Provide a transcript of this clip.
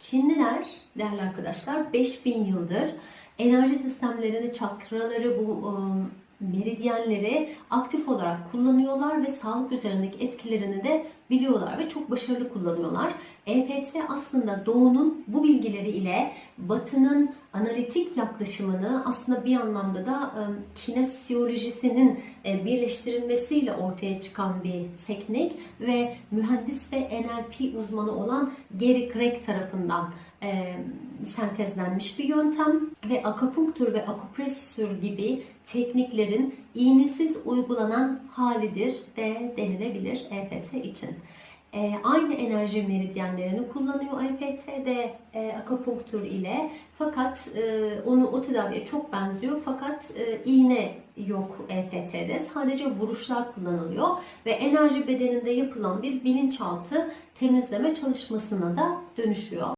Çinliler değerli arkadaşlar 5000 yıldır enerji sistemlerini, çakraları, bu ıı, meridyenleri aktif olarak kullanıyorlar ve sağlık üzerindeki etkilerini de biliyorlar ve çok başarılı kullanıyorlar. EFT aslında doğunun bu bilgileri ile batının analitik yaklaşımını aslında bir anlamda da kinesiyolojisinin e, birleştirilmesiyle ortaya çıkan bir teknik ve mühendis ve NLP uzmanı olan Gary Craig tarafından e, sentezlenmiş bir yöntem ve akupunktur ve akupresür gibi tekniklerin iğnesiz uygulanan halidir de denilebilir EFT için. E, aynı enerji meridyenlerini kullanıyor EFT de e, akupunktur ile. Fakat e, onu o tedaviye çok benziyor. Fakat e, iğne yok EFT'de sadece vuruşlar kullanılıyor ve enerji bedeninde yapılan bir bilinçaltı temizleme çalışmasına da dönüşüyor.